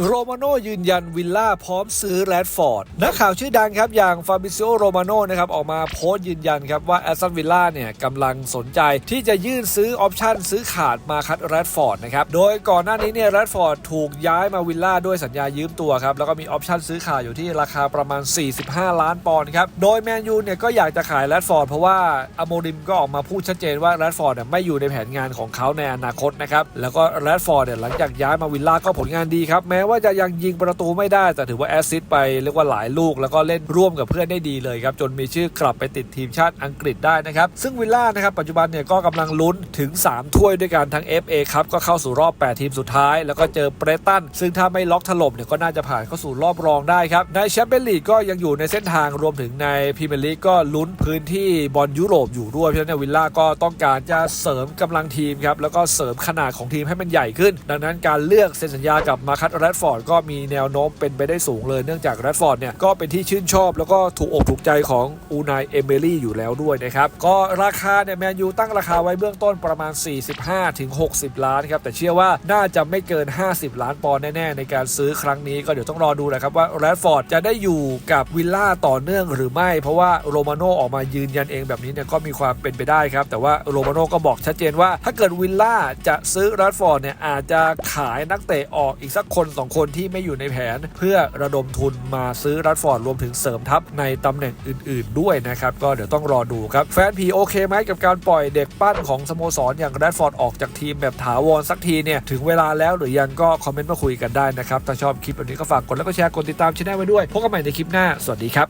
โรมาโนยืนยันวิลล่าพร้อมซื้อแรดฟอร์ดนักข่าวชื่อดังครับ อย่างฟาบิซิโอโรมาโนนะครับออกมาโพสต์ยืนยันครับว่าแอสตันวิลล่าเนี่ยกำลังสนใจที่จะยื่นซื้อออปชั่นซื้อขาดมาคัดแรดฟอร์ดนะครับโดยก่อนหน้านี้เนี่ยแรดฟอร์ดถูกย้ายมาวิลล่าด้วยสัญญายืมตัวครับแล้วก็มีออปชั่นซื้อขาดอยู่ที่ราคาประมาณ 45 ล้านปอนด์ครับโดยแมนยูเนี่ยก็อยากจะขายแรดฟอร์ดเพราะว่าอโมริมก็ออกมาพูดชัดเจนว่าแรดฟอร์ดเนี่ยไม่อยู่ในแผนงานของเขาในอนาคตนะครับแล้วก็แรดฟอร์ดเนี่ยหลังจากย้ายมาวิลล่าก็ผลงานดีครับแม้ว่าจะยังยิงประตูไม่ได้แต่ถือว่าแอสซิสไปเรียกว่าหลายลูก แล้วก็เล่นร่วมกับเพื่อนได้ดีเลยครับจนมีชื่อกลับไปติดทีมชาติอังกฤษได้นะครับซึ่งวิลล่านะครับปัจจุบันเนี่ยก็กำลังลุ้นถึง 3 ถ้วยด้วยกันทั้ง FA ครับก็เข้าสู่รอบ 8 ทีมสุดท้าย แล้วก็เจอเบรตันซึ่งถ้าไม่ล็อกถล่มเนี่ยก็น่าจะผ่านเข้าสู่รอบรองได้ครับในแชมเปี้ยนลีกก็ยังอยู่ในเส้นทางรวมถึงในพรีเมียร์ลีกก็ลุ้นพื้นที่บอลยุโรปอยู่ด้วยเพราะฉะนั้นวิลล่าก็ต้องการจะเสริมกำลังทีมครับแล้วก็เสริมขนาดของทีมให้มันใหญ่ขึ้น ดังนั้นการเลือกเซ็นสัญญากับมาคัตแรดฟอร์ดก็มีแนวโน้มเป็นไปได้สูงเลยเนื่องจากแรดฟอร์ดเนี่ยก็เป็นที่ชื่นชอบ แล้วก็ถูกอกถูกใจของอูนายเอเมรี่อยู่แล้วด้วยนะครับก็ราคาเนี่ยแมนยูตั้งราคาไว้เบื้องต้นประมาณ 45ถึง60 ล้านครับแต่เชื่อว่าน่าจะไม่เกิน 50 ล้านปอนด์แน่ๆในการซื้อครั้งนี้ก็เดี๋ยวต้องรอดูนะครับว่าแรดฟอร์ดจะได้อยู่กับวิลล่าต่อเนื่องหรือไม่ เพราะว่าโรมาโน่ออกมายืนยันเองแบบนี้เนี่ยก็มีความเป็นไปได้ครับ แต่ว่าโรมาโน่ก็บอกชัดเจนว่า ถ้าเกิดวิลล่าจะซื้อแรดฟอร์ดเนี่ยอาจจะขายนักเตะออกอีกสักคนสองคนที่ไม่อยู่ในแผน เพื่อระดมทุนมาซื้อรัดฟอร์ดรวมถึงเสริมทัพในตำแหน่งอื่น ๆ ด้วยนะครับก็เดี๋ยวต้องรอดูครับแฟนผีโอเคไหมกับการปล่อยเด็กปั้นของสโมสรอย่างรัดฟอร์ดออกจากทีมแบบถาวรสักทีเนี่ยถึงเวลาแล้วหรือยังก็คอมเมนต์มาคุยกันได้นะครับถ้าชอบคลิปแบบนี้ก็ฝากกดแล้วก็แชร์กดติดตามช่องไว้ด้วยพบกันใหม่ในคลิปหน้าสวัสดีครับ